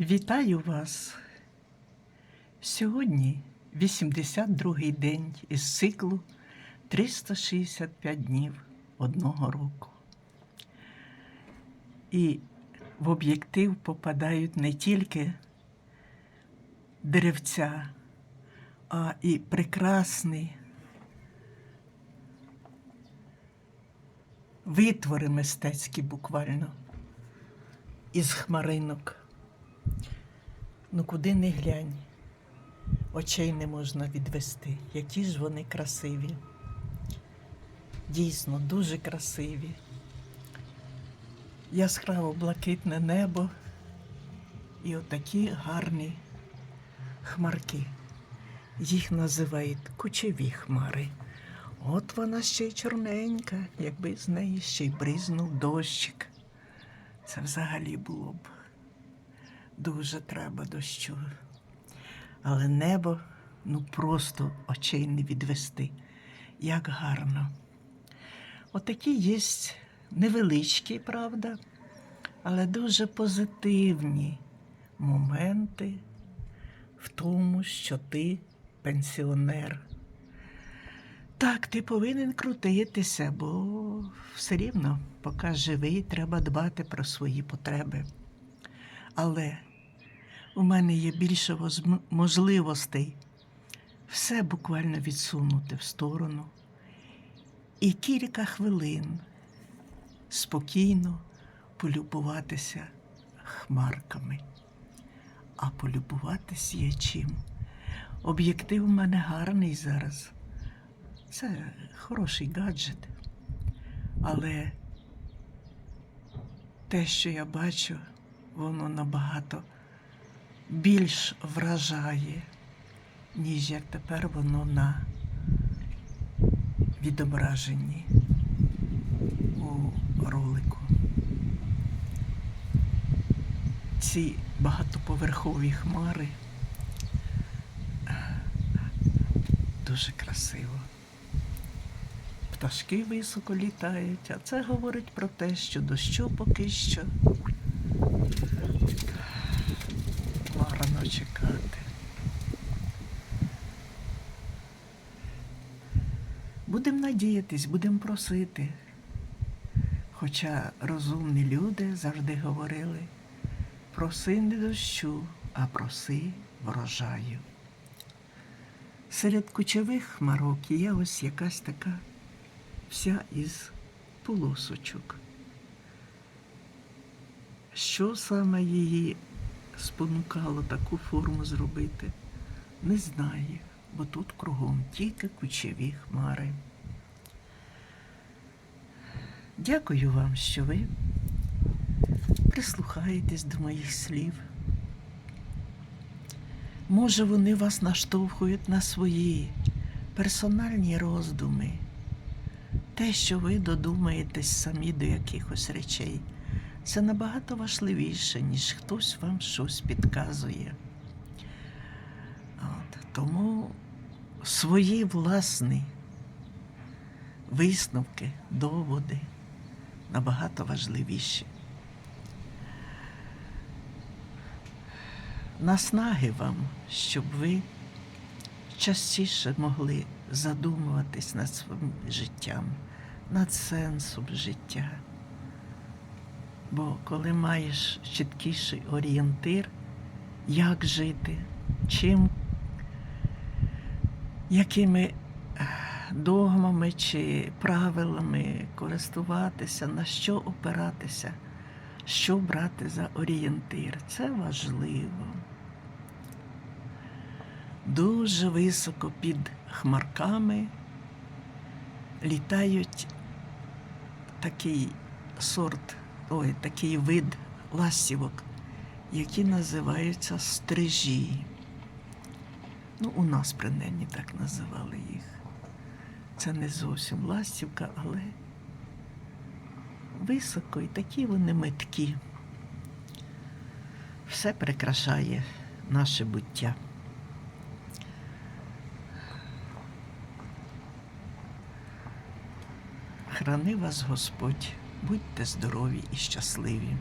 Вітаю вас! Сьогодні 82-й день із циклу 365 днів одного року. І в об'єктив попадають не тільки деревця, а і прекрасний витвори мистецькі буквально із хмаринок. Ну куди не глянь, очей не можна відвести. Які ж вони красиві. Дійсно, дуже красиві. Яскраво блакитне небо і отакі гарні хмарки. Їх називають кучеві хмари. От вона ще й чорненька, якби з неї ще й бризнув дощик. Це взагалі було б дуже треба дощу. Але небо ну просто очей не відвести. Як гарно. Отакі є невеличкі, правда, але дуже позитивні моменти в тому, що ти пенсіонер. Так, ти повинен крутитися, бо все рівно, поки живий, треба дбати про свої потреби. Але у мене є більше можливостей все буквально відсунути в сторону і кілька хвилин спокійно полюбуватися хмарками. А полюбуватись є чим. Об'єктив у мене гарний зараз. Це хороший гаджет. Але те, що я бачу, воно набагато більш вражає, ніж як тепер воно на відображенні у ролику. Ці багатоповерхові хмари дуже красиво. Пташки високо літають, а це говорить про те, що дощу поки що Будемо надіятись, будемо просити. Хоча розумні люди завжди говорили, проси не дощу, а проси врожаю. Серед кучових хмарок є ось якась така вся із полосочок. Що саме її спонукало таку форму зробити, не знаю, бо тут кругом тільки кучеві хмари. Дякую вам, що ви прислухаєтесь до моїх слів. Може, вони вас наштовхують на свої персональні роздуми, те, що ви додумаєтесь самі до якихось речей, це набагато важливіше, ніж хтось вам щось підказує. От, тому свої власні висновки, доводи набагато важливіші. Наснаги вам, щоб ви частіше могли задумуватись над своїм життям, над сенсом життя. Бо коли маєш чіткіший орієнтир, як жити, чим, якими догмами чи правилами користуватися, на що опиратися, що брати за орієнтир, це важливо. Дуже високо під хмарками літають такий сорт, ой, такий вид ластівок, які називаються стрижі. Ну, у нас принаймні так називали їх. Це не зовсім ластівка, але високо і такі вони меткі. Все прикрашає наше буття. Храни вас Господь, будьте здорові і щасливі.